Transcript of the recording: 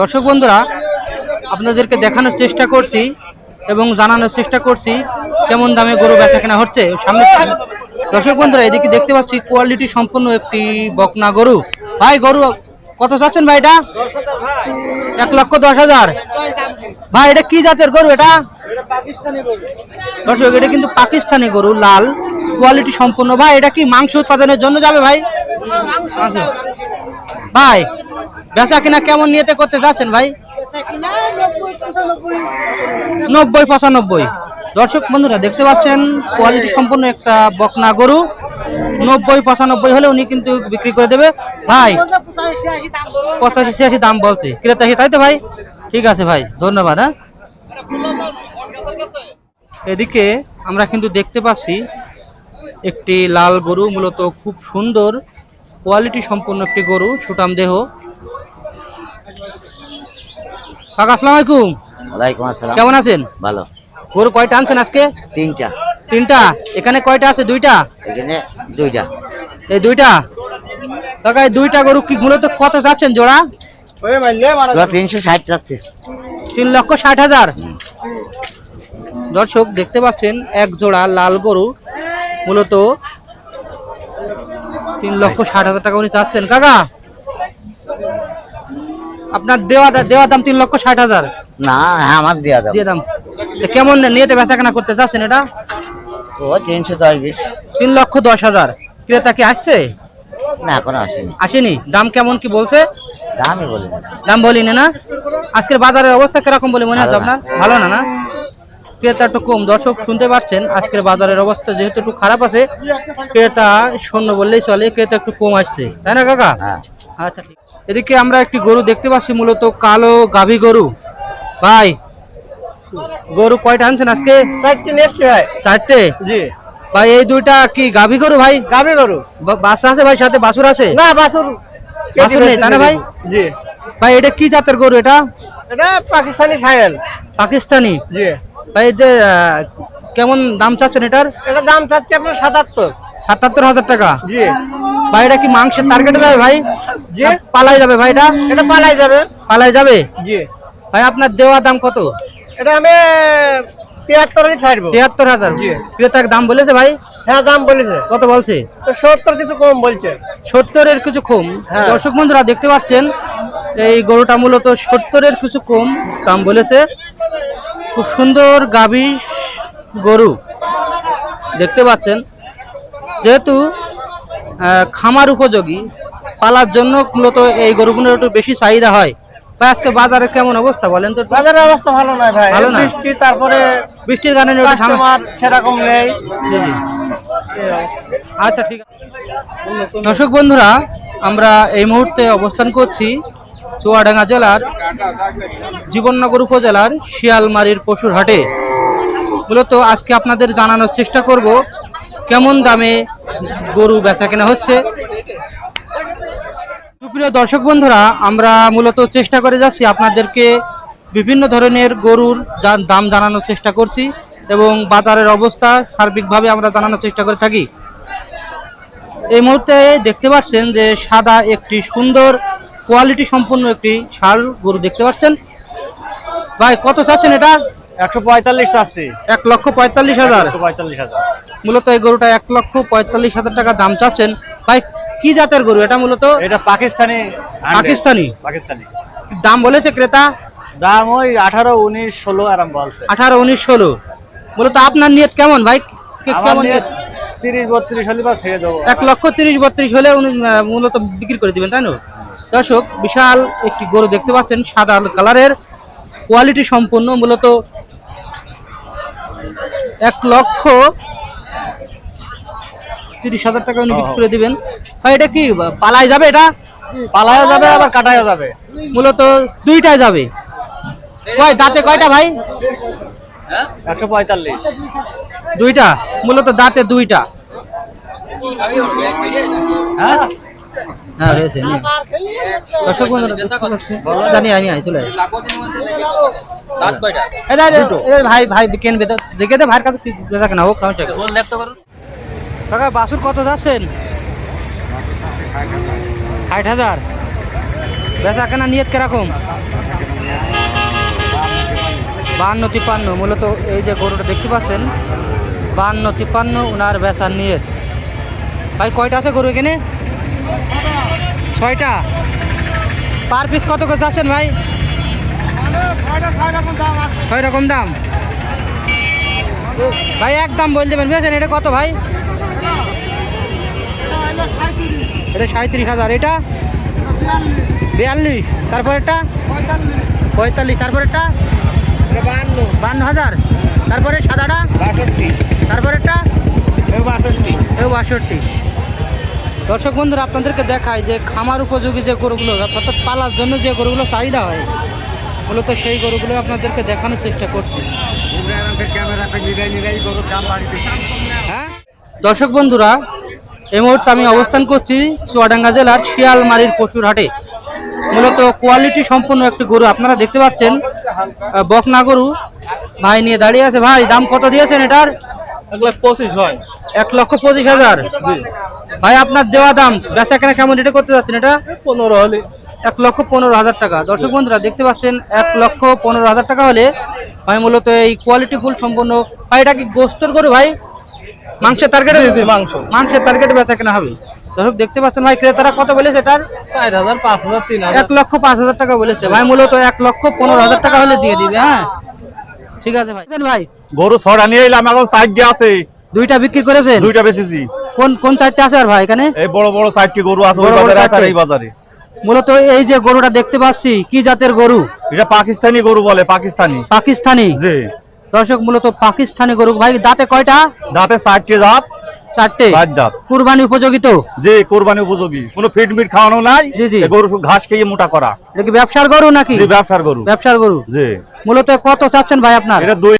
দর্শক বন্ধুরা, আপনাদেরকে দেখানোর চেষ্টা করছি এবং জানানোর চেষ্টা করছি কেমন দামে গরু বেচা কেনা হচ্ছে সামনে দর্শক বন্ধুরা, এদিকে দেখতে পাচ্ছি কোয়ালিটি সম্পূর্ণ একটি বকনা গরু। ভাই, গরু কত চাচ্ছেন ভাই এটা? এক লক্ষ দশ হাজার। ভাই, এটা কি জাতের গরু এটা? দর্শক, এটা কিন্তু পাকিস্তানি গরু, লাল। কোয়ালিটি সম্পূর্ণ ভাই, এটা কি মাংস উৎপাদনের জন্য যাবে ভাই। ভাই বেচা কিনা কেমন নিয়েতে করতে যাচ্ছেন ভাই? নব্বই, পঁচানব্বই। দর্শক, বন্ধুরা, দেখতে পাচ্ছেন কোয়ালিটি সম্পন্ন একটা বকনা গরু। নব্বই, পঁচানব্বই হলে উনি কিন্তু বিক্রি করে দেবে। ভাই, পঁচাশি, ছিয়াশি দাম বলছে। ক্রেতা তাই তো ভাই? ঠিক আছে ভাই, ধন্যবাদ হ্যাঁ? এদিকে আমরা কিন্তু দেখতে পাচ্ছি, একটি লাল গরু, মূলত খুব সুন্দর কোয়ালিটি সম্পন্ন একটি গরু সুটাম দেহ। কাকা আসসালামু আলাইকুম। ওয়ালাইকুম আসসালাম। কেমন আছেন? ভালো। গরু কয়টা আনছেন আজকে? তিনটা। তিনটা। এখানে কয়টা আছে? দুইটা? এখানে দুইটা। এই দুইটা? কাকা এই দুইটা গরু কি মূলত কত যাচ্ছেন জোড়া? তিনশো ষাট যাচ্ছে। তিন লক্ষ ষাট হাজার। দর্শক দেখতে পাচ্ছেন এক জোড়া লাল গরু। মূলত তিন লক্ষ ষাট হাজার টাকা উনি চাচ্ছেন। কাকা আপনার দেওয়া দেওয়া দাম তিন লক্ষ ষাট হাজার। না হ্যাঁ আমার দেওয়া দাম। দিয়ে দাম। তো কেমন নিয়েতে বেচা কেনা করতে চাচ্ছেন এটা? ও তিনশো দশ বিশ। তিন লক্ষ দশ হাজার। ক্রেতা কি আসছে? না এখনও আসেনি। আসেনি? দাম কেমন কি বলছে? দামই বলি দাম বলিনি না? আজকের বাজারের অবস্থা কীরকম বলে মনে হচ্ছে না। আপনার? ভালো না না? ক্রেতা একটু কম। দর্শক শুনতে পাচ্ছেন আজকের বাজারের অবস্থা যেহেতু একটু খারাপ আছে ক্রেতা শূন্য বললেই চলে ক্রেতা একটু কম আসছে। তাই না কাকা? হ্যাঁ। আচ্ছা ঠিক। এদিকে আমরা একটি গরু দেখতে পাচ্ছি মূলত কালো গাভী গরু। ভাই গরু কয়টা আনছেন আজকে? চারটি হয় চারটে? জি। ভাই এই দুইটা কি গাভী গরু ভাই? গাভী গরু। বা- বাচ্চা আছে ভাই সাথে বাছুর আছে? না বাছুর বাছুর নেই, তাই না ভাই? জি। ভাই এটা কি জাতের গরু এটা? এটা পাকিস্তানি সাইল পাকিস্তানি। জি। ভাই এদের কেমন দাম চাচ্ছেন এটার? এটা দাম চাচ্ছে আপনার সাতাত্তর। সাতাত্তর হাজার টাকা। জি। ভাই এটা কি মাংসের টার্গেটে যাবে ভাই? জি। পালাই যাবে ভাই এটা এটা পালাই যাবে। পালাই যাবে? জি। ভাই আপনার দেওয়া দাম কত? এটা আমি তিয়াত্তরে ছাড়বো। তিয়াত্তর হাজার। জি। ক্রেতার দাম বলেছে ভাই? হ্যাঁ দাম বলেছে। কত বলছে? তো সত্তর কিছু কম বলছে। সত্তরের কিছু কম? হ্যাঁ। দর্শক বন্ধুরা দেখতে পাচ্ছেন এই গরুটা মূলত সত্তরের কিছু কম দাম বলেছে। খুব সুন্দর গাভী গরু। দেখতে পাচ্ছেন যেহেতু খামার উপযোগী পালার জন্য মূলত এই গরুগুলোর একটু বেশি চাহিদা হয়। ভাই আজকে বাজারে কেমন অবস্থা বলেন তো বাজারের অবস্থা ভালো নয় ভাই। ভালো বৃষ্টি তারপরে বৃষ্টির কারণে একটু ঝামেলা- সেরকম নেই। জি জি। আচ্ছা ঠিক আছে। দর্শক বন্ধুরা আমরা এই মুহূর্তে অবস্থান করছি চুয়াডাঙ্গা জেলার জীবননগর উপজেলার শিয়ালমারির পশুর হাটে। মূলত আজকে আপনাদের জানানোর চেষ্টা করব কেমন দামে গরু বেচা কেনা হচ্ছে? সুপ্রিয় দর্শক বন্ধুরা আমরা মূলত চেষ্টা করে যাচ্ছি আপনাদেরকে বিভিন্ন ধরনের গরুর দাম জানানোর চেষ্টা করছি এবং বাজারের অবস্থা সার্বিকভাবে আমরা জানানোর চেষ্টা করে থাকি। এই মুহূর্তে দেখতে পাচ্ছেন যে সাদা একটি সুন্দর কোয়ালিটি সম্পন্ন একটি শাল গরু দেখতে পাচ্ছেন। ভাই কত চাচ্ছেন এটা? একশো পঁয়তাল্লিশ আছে এক লক্ষ পঁয়তাল্লিশ হাজার। পঁয়তাল্লিশ হাজার। মূলত এই গরুটা এক লক্ষ পঁয়তাল্লিশ হাজার টাকা দাম চাচ্ছেন। ভাই কি জাতের গরু? এটা মূলত এটা পাকিস্তানি পাকিস্তানি? পাকিস্তানি। দাম বলেছে ক্রেতা? দাম ওই আঠারো উনিশ ষোলো আরাম বলছে আঠারো উনিশ ষোলো। মূলত আপনার নিয়ত কেমন ভাই? কেমন তিরিশ বত্রিশ হলে বা ছেড়ে দেবো। এক লক্ষ তিরিশ বত্রিশ হলে উনি মূলত বিক্রি করে দিবেন তাই না? দর্শক বিশাল একটি গরু দেখতে পাচ্ছেন সাদা কালারের। কোয়ালিটি সম্পন্ন মূলত এক লক্ষ তিরিশ হাজার টাকা উনি বিক্রি করে দিবেন। ভাই এটা কি পালায় যাবে এটা? পালায়ও যাবে আবার কাটায়ও যাবে। মূলত দুইটায় যাবে। কয় দাঁতে কয়টা ভাই? একশো পঁয়তাল্লিশ। দুইটা? মূলত দাঁতে দুইটা। হ্যাঁ? হ্যাঁ হয়েছে দর্শক। জানি আনি আনি চলে ভাই ভাই কেন বেদা দেখে দে ভাইয়ের কাছে কেনা হোক কাকা বাসুর কত যাচ্ছেন? ষাট হাজার। বেচা কেনা নিয়ত কীরকম? বাহান্ন তিপ্পান্ন, মূলত এই যে গরুটা দেখতে পাচ্ছেন বাহান্ন তিপ্পান্ন ওনার বেচার নিয়ত। ভাই, কয়টা আছে গরু এখানে? ছয়টা। পার পিস কত করে যাচ্ছেন ভাই? ছয় রকম দাম। ভাই, এক দাম বল দেবেন। বুঝেছেন এটা কত ভাই? এটা সাঁত্রিশ হাজার এটা? বিয়াল্লিশ তারপর এটা পঁয়তাল্লিশ তারপর এটা বান্ন হাজার তারপরে সাদাটা? তারপর এটা এও বাষট্টি। দর্শক বন্ধুরা আপনাদেরকে দেখায় যে খামার উপযোগী যে গরুগুলো অর্থাৎ পালার জন্য যে গরুগুলো চাহিদা হয় মূলত সেই গরুগুলো আপনাদেরকে দেখানোর চেষ্টা করছি। হ্যাঁ? দর্শক বন্ধুরা এই মুহূর্তে আমি অবস্থান করছি চুয়াডাঙ্গা জেলার শিয়ালমারির পশুর হাটে মূলত কোয়ালিটি সম্পন্ন একটি গরু আপনারা দেখতে পাচ্ছেন বকনা গরু। ভাই নিয়ে দাঁড়িয়ে আছে। ভাই দাম কত দিয়েছেন এটার? এক লাখ পঁচিশ হয় এক লক্ষ পঁচিশ হাজার। ভাই আপনার দেওয়া দাম বেচা কেনা কেমন এটা করতে যাচ্ছেন এটা? পনেরো হলে। এক লক্ষ পনেরো হাজার টাকা। দর্শক বন্ধুরা দেখতে পাচ্ছেন এক লক্ষ পনেরো হাজার টাকা হলে ভাই মূলত এই কোয়ালিটি ফুল সম্পূর্ণ ভাই এটা কি গোস্তর গরু ভাই? মাংসের টার্গেটে মাংস। মাংসের টার্গেটে বেচা কেনা হবে। দর্শক দেখতে পাচ্ছেন ভাই ক্রেতারা কত বলেছে এটার? চার হাজার পাঁচ হাজার তিন এক লক্ষ পাঁচ হাজার টাকা বলেছে। ভাই মূলত এক লক্ষ পনেরো হাজার টাকা হলে দিয়ে দিবে হ্যাঁ? ঠিক আছে ভাই। ভাই গরু ছড়া নিয়ে এলাম এখন সাইড দিয়ে আছে। দুইটা বিক্রি করেছেন? দুইটা বেচেছি। কোন কোন চারটে আছে আর ভাই এখানে? এই বড় বড় সাইডটি গরু আছে ওই বাজারে আছে এই বাজারে। মূলত এই যে গরুটা দেখতে পাচ্ছি কি জাতের গরু? এটা পাকিস্তানি গরু বলে পাকিস্তানি। পাকিস্তানি? জি। দর্শক মূলত পাকিস্তানি গরু। ভাই দাঁতে কয়টা? দাঁতে চারটে দাঁত। চারটে। দাঁত। কুরবানি উপযোগী তো? জি কুরবানি উপযোগী। কোনো ফিট মিট খাওয়ানো নাই। জি, জি। গরু ঘাস খেয়ে মোটা করা। এটা কি ব্যবসার গরু নাকি? ব্যবসার গরু। ব্যবসার গরু। জি। মূলত কত চাচ্ছেন ভাই আপনার? এটা দুই